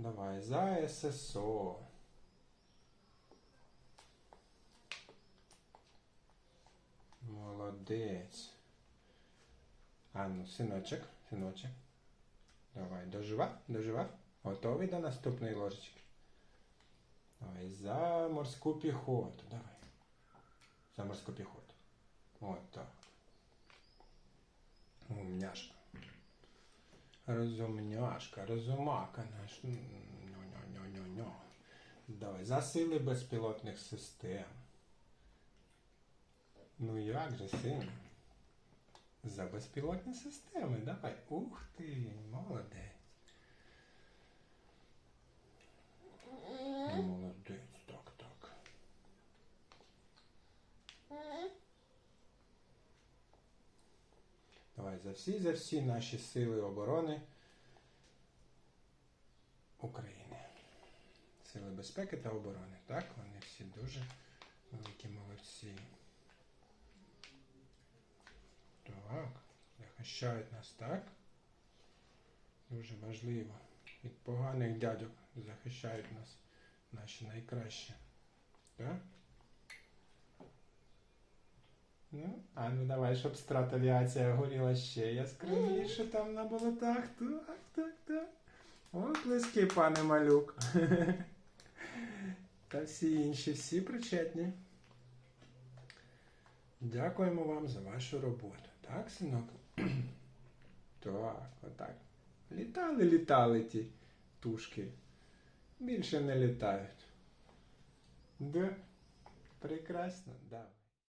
Давай, за ССО. Молодець. А ну, синочок, синочок. Давай, дожива, дожива. Готовий до наступної ложечки. Давай, за морську піхоту. Давай. За морську піхоту. От так. Умняшка. Розумняшка, розумака наш. Ньо-ньо-ньо-ньо-ньо. Давай, за сили безпілотних систем. Ну як же, син? За безпілотні системи, давай. Ух ти, молодець. Молодець, так, так. Давай за всі, за всі наші сили оборони України. Сили безпеки та оборони. Так, вони всі дуже великі молодці. Так, захищають нас, так? Дуже важливо. Від поганих дядьок захищають нас наші найкращі. Так? Ну, а ну давай, щоб стратавіація горіла ще яскравіше там на болотах. Так, так, так. Оплески, пане малюк. Та всі інші, всі причетні. Дякуємо вам за вашу роботу. Так, синок? так, отак. Літали, літали ті тушки. Більше не літають. Да. Прекрасно, да.